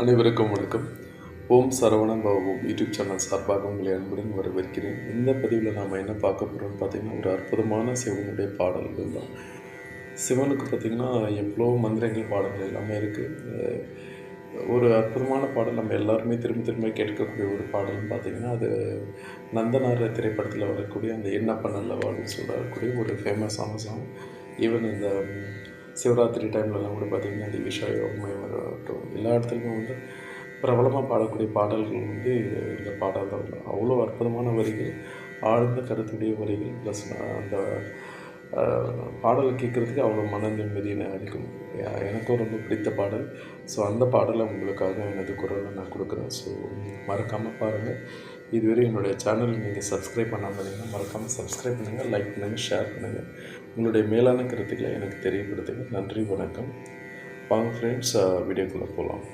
அனைவருக்கும் வணக்கம். ஓம் சரவணம் பவம் யூடியூப் சேனல் சார்பாக உங்களை அன்புடன் வரவேற்கிறேன். இந்த பதிவில் நாம் என்ன பார்க்க போகிறோம்னு பார்த்தீங்கன்னா ஒரு அற்புதமான சிவனுடைய பாடல்கள் தான். சிவனுக்கு பார்த்திங்கன்னா எவ்வளோ மந்திரங்கள் பாடல்கள் எல்லாமே இருக்குது ஒரு அற்புதமான பாடல் நம்ம எல்லாருமே திரும்ப திரும்ப கேட்கக்கூடிய ஒரு பாடல்னு பார்த்திங்கன்னா அது நந்தனார் திரைப்படத்தில் வரக்கூடிய அந்த என்ன பண்ணல பண்ணல்லவான்னு சொல்லக்கூடிய ஒரு ஃபேமஸான சாங் ஈவன் இந்த சிவராத்திரி டைம்லலாம் கூட பார்த்திங்கன்னா அந்த விஷா எல்லா இடத்துலையுமே வந்து பிரபலமாக பாடக்கூடிய பாடல்கள் வந்து இந்த பாடல் தான். அவ்வளோ அற்புதமான வரிகள் ஆழ்ந்த கருத்துடைய வரிகள் ப்ளஸ் அந்த பாடல் பாடலை கேட்குறதுக்கு அவ்வளோ மன நிம்மதியை அளிக்கும். எனக்கும் ரொம்ப பிடித்த பாடல். ஸோ அந்த பாடலை உங்களுக்காக எனது குரலை நான் கொடுக்குறேன். ஸோ மறக்காமல் பாருங்கள் இதுவரை என்னுடைய சேனல் நீங்கள் சப்ஸ்கிரைப் பண்ணாமல் இருந்தீங்கன்னா மறக்காமல் சப்ஸ்கிரைப் பண்ணுங்கள் லைக் பண்ணுங்கள் ஷேர் பண்ணுங்கள் உங்களுடைய மேலான கருத்துக்களை எனக்கு தெரியப்படுத்துங்க. நன்றி வணக்கம். வாங்க ஃப்ரெண்ட்ஸ் வீடியோக்குள்ளே போகலாம்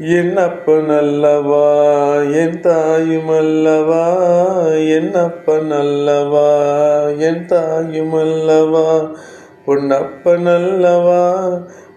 என்னப்பன் அல்லவா என் தாயும் அல்லவா என்னப்பன் அல்லவா என் தாயும் அல்லவா பொன்னப்பன் அல்லவா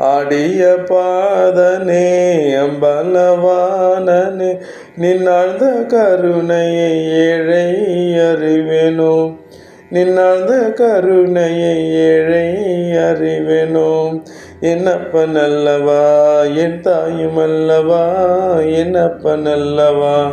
ஆடிய பாதனே அம்பலவானனே நின்னாழ்ந்த கருணையை ஏழை அறிவேனோ? நின்னாழ்ந்த கருணையை ஏழை அறிவேனோ? என்னப்பன் அல்லவா என் தாயும் அல்லவா? என்னப்பன் அல்லவா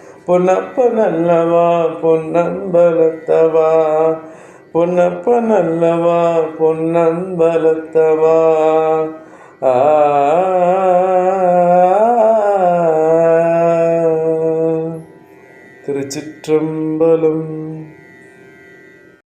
பொன்னப்பனல்லவா பொன்னம்பலத்தவா? பொன்னப்பனல்லவா பொன்னம்பலத்தவா? ஆ. திருச்சிற்றம்பலம்